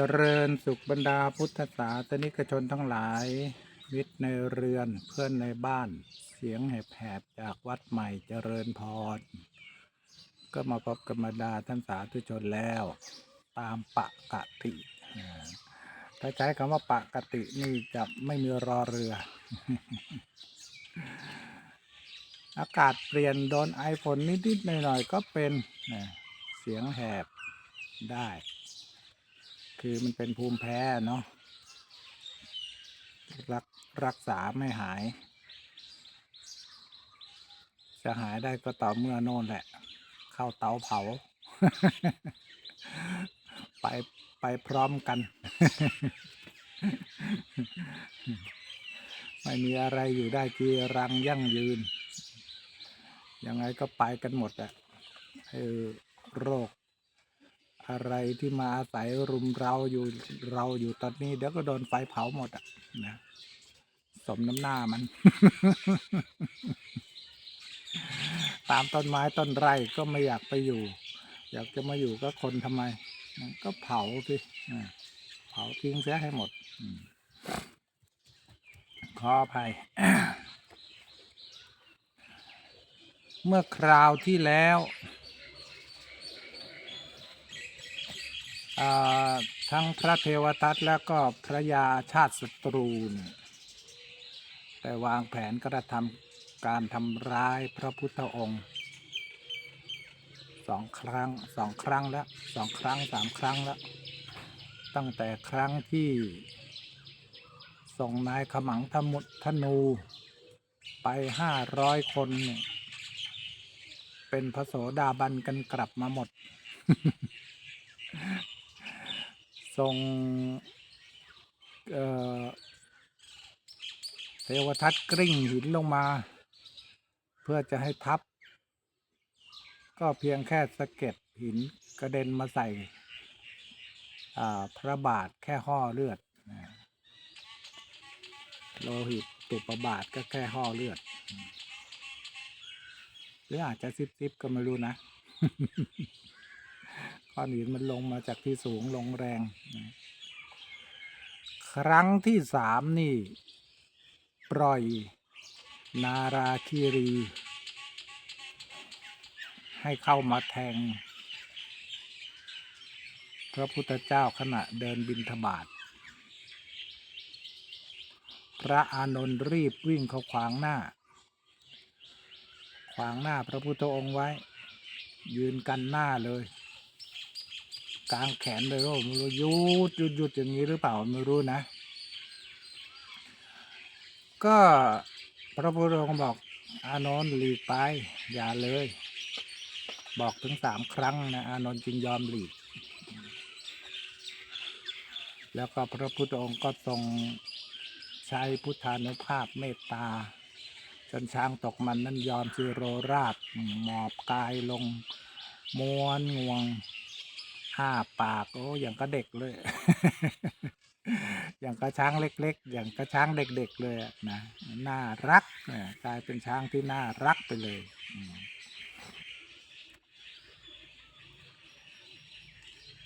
เจริญสุขบรรดาพุทธศาสนิกชนทั้งหลายมิตรในเรือนเพื่อนในบ้าน เสียงแหบๆจากวัดใหม่เจริญพร ก็มาพบกับบรรดาท่านสาธุชนแล้ว ตามปะกะติ ถ้าใช้คำว่าปะกะตินี่จะไม่มีรอเรือ อากาศเปลี่ยนโดนไอฝนนิดๆหน่อยๆก็เป็นเสียงแหบได้ คือมันเป็นภูมิแพ้เนาะรักรักษาไม่หาย จะหายได้ก็ต่อเมื่อโน่นแหละ เข้าเตาเผา ไปไปพร้อมกัน ไม่มีอะไรอยู่ได้จีรังยั่งยืน ยังไงก็ไปกันหมดอะเออโรค อะไรที่มาอาศัยรุมเราอยู่เราอยู่ตอนนี้ เดี๋ยวก็โดนไฟเผาหมดอะนะสมน้ำหน้ามัน ตามต้นไม้ต้นไร่ก็ไม่อยากไปอยู่ อยากจะมาอยู่ก็คนทำไม ก็เผาสิเผาทิ้งเสียให้หมดขออภัยเมื่อคราวที่แล้ว อ่า ทั้งพระเทวทัตแล้วก็พระยาชาติศัตรูเนี่ยได้วางแผนกระทำการทำร้ายพระพุทธองค์สองครั้งสองครั้งแล้วสองครั้งสามครั้งแล้ว ตั้งแต่ครั้งที่ส่งนายขมังธมุธนูไปห้าร้อยคนเนี่ยเป็นพระโสดาบันกันกลับมาหมด ส่งเอ่อเทวทัตกริ่งหินลงมา เพื่อจะให้ทับ ก็เพียงแค่สะเก็ดหินกระเด็นมาใส่อ่าพระบาทแค่ห่อเลือดโลหิตตุปบาทก็แค่ห่อเลือด หรืออาจจะซิบซิบๆก็ไม่รู้นะ ก้อนหินมันลงมาจากที่สูงลงแรงนะครั้งที่สามนี่ ปล่อยนาราคีรี ให้เข้ามาแทง พระพุทธเจ้าขณะเดินบินทบาท พระอานนท์รีบวิ่งเข้าขวางหน้า ขวางหน้าพระพุทธองค์ไว้ ยืนกันหน้าเลย กลางแขนเลยว่าไม่รู้ยุดยุดยุดอย่างนี้หรือเปล่าไม่รู้นะ ก็พระพุทธองค์บอกอานนท์หลีกไป อย่าเลย บอกถึงสามครั้งนะอานนท์จึงยอมหลีก แล้วก็พระพุทธองค์ก็ทรงใช้พุทธานุภาพเมตตา จนช้างตกมันนั้นยอมสิโรราบหมอบกายลงม้วนงวง้าปากโอ้อย่างก็เด็กเลย อย่างกระช้างเล็ก ๆ อย่างกระช้างเด็ก ๆ เลยนะน่ารักเนี่ยกลายเป็นช้างที่น่ารักไปเลย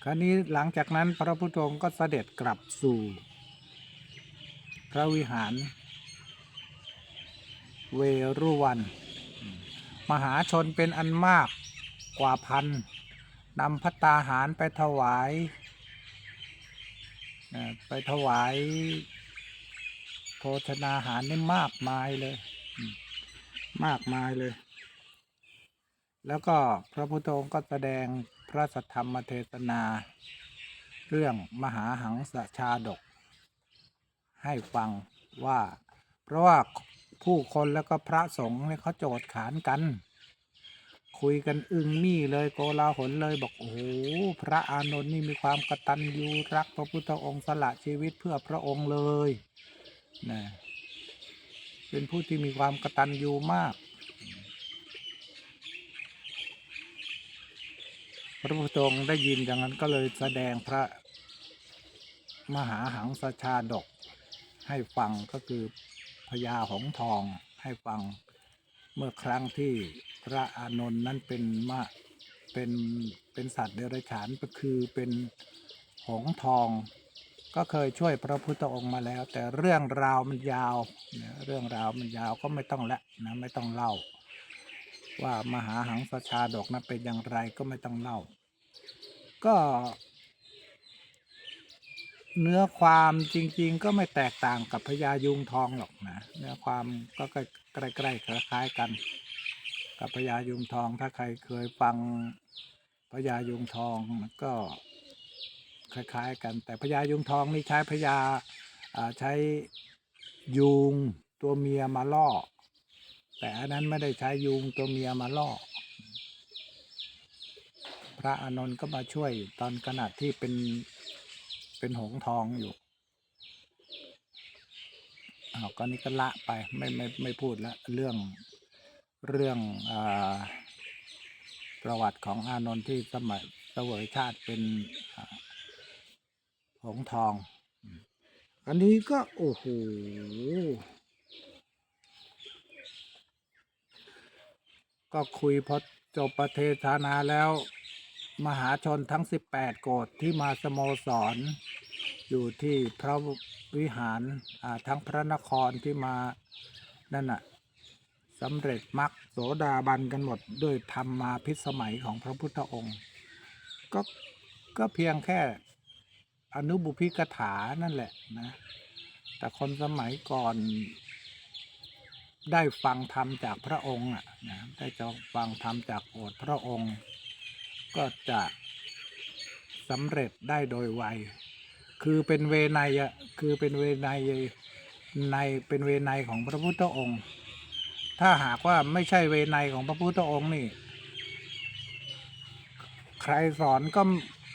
คราวนี้หลังจากนั้นพระพุทธองค์ก็เสด็จกลับสู่ พระวิหาร เวรุวัน มหาชนเป็นอันมากกว่าพัน นำพัตตาหารไปถวายไปถวายโภชนาหารนี่มากมายเลยมมากมายเลย แล้วก็พระพุทธองค์ก็แสดงพระสัทธรรมเทศนา เรื่องมหาหังสชาดก ให้ฟังว่า เพราะว่าผู้คนแล้วก็พระสงฆ์เนี่ยเขาโจทย์ขานกัน คุยกันอึงมี่เลยโกลาหลเลยบอกโอ้โหพระอานนท์นี่มีความกตัญญูรักพระพุทธองค์สละชีวิตเพื่อพระองค์เลยนะเป็นผู้ที่มีความกตัญญูมาก พระพุทธองค์ได้ยินอย่างนั้นก็เลยแสดงพระมหาหังสชาดก ให้ฟังก็คือพญาหงทองให้ฟังเมื่อครั้งที่ พระอานนท์นั้นเป็นมาเป็นเป็นสัตว์เดรัจฉานก็คือเป็นหงทอง ก็เคยช่วยพระพุทธองค์มาแล้ว แต่เรื่องราวมันยาวเรื่องราวมันยาวก็ไม่ต้องละนะไม่ต้องเล่า ว่ามหาหังสชาดกนั้นเป็นอย่างไรก็ไม่ต้องเล่า ก็เนื้อความจริง ๆ ก็ไม่แตกต่างกับพญายุงทองหรอกนะเนื้อความก็ใกล้ๆคล้ายๆกัน กับพญายุงทอง ถ้าใครเคยฟังพญายุงทองมันก็คล้ายๆ กัน แต่พญายุงทองนี่ใช้พญาใช้ยุงตัวเมียมาล่อ แต่อันนั้นไม่ได้ใช้ยุงตัวเมียมาล่อ พระอานนท์ก็มาช่วยตอนขณะที่เป็นเป็นหงทองอยู่อ้าวก็นี่ก็ละไปไม่ไม่ไม่พูดละเรื่อง เรื่องอประวัติของอานนท์ที่สมัยเสวยชาติเป็นหงทอง อันนี้ก็ โอ้โหก็คุยพอจบประเทศนาแล้ว มหาชนทั้ง 18 โกดที่มาสโมสร อยู่ที่พระวิหารทั้งพระนครที่มานั่นน่ะ สำเร็จมรรคโสดาบันกันหมดด้วยธรรมมาพิสมัยของพระพุทธองค์ ก็ก็เพียงแค่อนุบุพิกถานั่นแหละนะ แต่คนสมัยก่อนได้ฟังธรรมจากพระองค์นะได้จะฟังธรรมจากโอษพระองค์ ก็จะสำเร็จได้โดยไวคือเป็นเวไนยอะคือเป็นเวไนยในเป็นเวไนยของพระพุทธองค์ ถ้าหากว่าไม่ใช่เวไนของพระพุทธองค์นี่ ใครสอนก็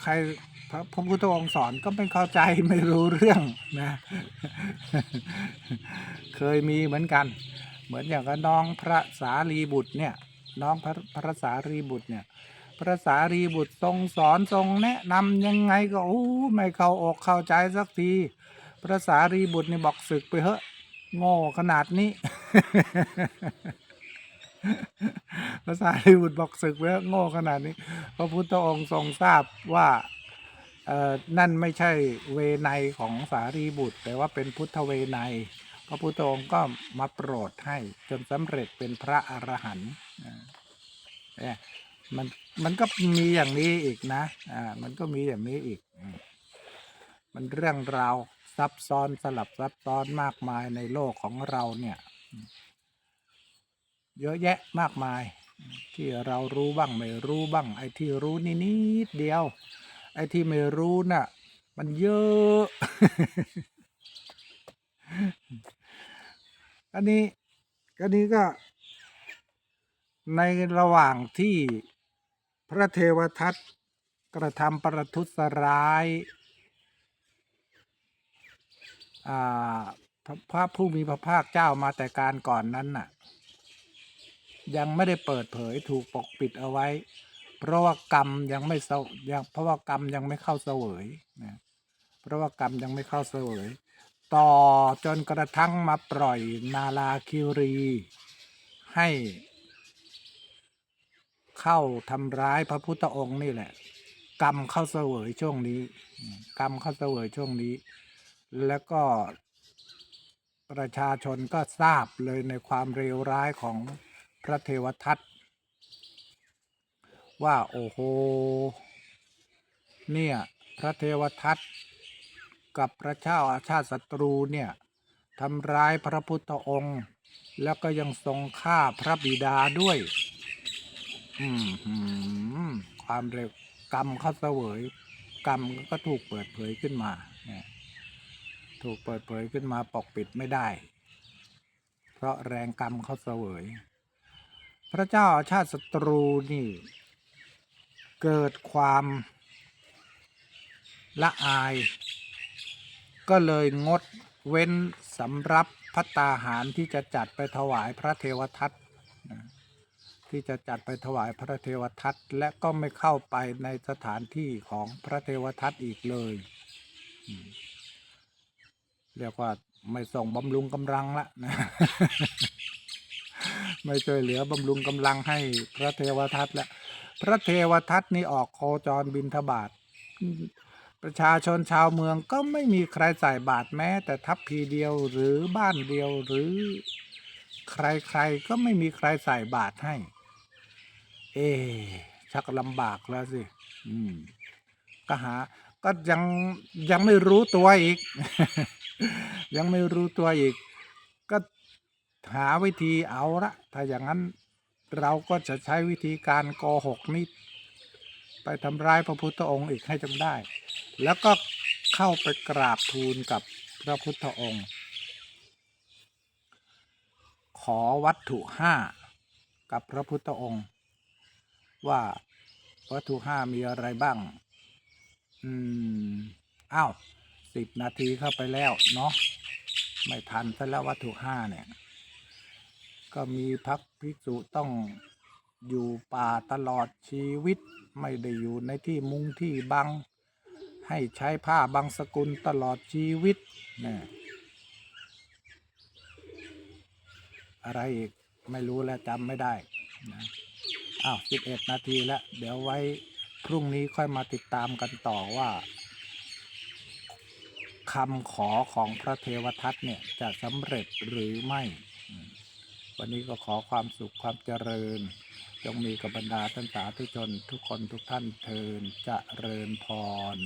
ใครพระพระพุทธองค์สอนก็ไม่เข้าใจไม่รู้เรื่องนะ เคยมีเหมือนกัน เหมือนอย่างกับน้องพระสารีบุตรเนี่ย น้องพระพระสารีบุตรเนี่ย พระสารีบุตรทรงสอนทรงแนะนำยังไงก็โอ้ไม่เข้าอกเข้าใจสักที พระสารีบุตรเนี่ยบอกศึกไปเหอะ โง่ขนาดนี้พระสารีบุตรบอกศึกไปเหอะโง่ขนาดนี้ พระพุทธองค์ทรงทราบว่าเออนั่นไม่ใช่เวไนของสารีบุตร แต่ว่าเป็นพุทธเวไนพระพุทธองค์ก็มาโปรดให้จนสำเร็จเป็นพระอรหันต์อ่าเนี่ยมันมันก็มีอย่างนี้อีกนะ อ่า มันก็มีอย่างนี้อีก มันเรื่องราว ซับซ้อนสลับซับซ้อนมากมายในโลกของเราเนี่ย เยอะแยะมากมาย ที่เรารู้บ้างไม่รู้บ้าง ไอ้ที่รู้นี่นิดเดียว ไอ้ที่ไม่รู้น่ะ มันเยอะ อันนี้อันนี้ก็ ในระหว่างที่พระเทวทัตกระทำประทุษร้าย พระพผู้มีพระภาคเจ้ามาแต่การก่อนนั้นน่ะ ยังไม่ได้เปิดเผยถูกปกปิดเอาไว้ เพราะว่ากรรมยังไม่เสยังเพราะว่ากรรมยังไม่เข้าเสวยนะเพราะว่ากรรมยังไม่เข้าเสวย ต่อจนกระทั่งมาปล่อยนาลาคิรีให้เข้าทำร้ายพระพุทธองค์นี่แหละ กรรมเข้าเสวยช่วงนี้ กรรมเข้าเสวยช่วงนี้ แล้วก็ประชาชนก็ทราบเลยในความเลวร้ายของพระเทวทัตว่าโอ้โห เนี่ย พระเทวทัตกับพระเจ้าอาชาติศัตรูเนี่ยทำร้ายพระพุทธองค์ แล้วก็ยังทรงฆ่าพระบิดาด้วย อืมความเร็วกรรมเขาเสวย กรรมก็ถูกเปิดเผยขึ้นมา ถูกเปิดเผยขึ้นมาปกปิดไม่ได้ เพราะแรงกรรมเขาเสวย พระเจ้าชาติศัตรูนี่ เกิดความละอาย ก็เลยงดเว้นสำรับพัตตาหารที่จะจัดไปถวายพระเทวทัตที่จะจัดไปถวายพระเทวทัตและก็ไม่เข้าไปในสถานที่ของพระเทวทัตอีกเลย เรียกว่าไม่ส่งบำรุงกำลังละนะไม่ช่วยเหลือบำรุงกำลังให้พระเทวทัตล้วพระเทวทัตนี่ออกโคจรบินทบาทประชาชนชาวเมืองก็ไม่มีใครใส่บาตรแม้ แต่ทัพพีเดียวหรือบ้านเดียวหรือ ใครๆก็ไม่มีใครใส่บาตรให้ เอ๊ะชักลำบากแล้วสิ อืม ก็หา ก็ยังยังไม่รู้ตัวอีก ยังไม่รู้ตัวอีก ก็หาวิธีเอาละถ้าอย่างนั้นเราก็จะใช้วิธีการโกหกนี้ไปทำร้ายพระพุทธองค์อีกให้จงได้ แล้วก็เข้าไปกราบทูลกับพระพุทธองค์ ขอวัตถุห้ากับพระพุทธองค์ ว่าวัตถุห้ามีอะไรบ้าง อืม อ้าว สิบนาทีเข้าไปแล้วเนาะไม่ทันซะแล้ววัตถุห้าเนี่ย ก็มีพักภิกษุต้องอยู่ป่าตลอดชีวิต ไม่ได้อยู่ในที่มุงที่บัง ให้ใช้ผ้าบางสกุลตลอดชีวิตนะอะไรอีก ไม่รู้แล้วจำไม่ได้นะอ้าวสิบเอ็ดนาทีแล้ว เดี๋ยวไว้พรุ่งนี้ค่อยมาติดตามกันต่อว่า คำขอของพระเทวทัตเนี่ยจะสำเร็จหรือไม่ วันนี้ก็ขอความสุขความเจริญ จงมีกับบรรดาท่านสาธุชนทุกคนทุกท่านเทินจะเริญพร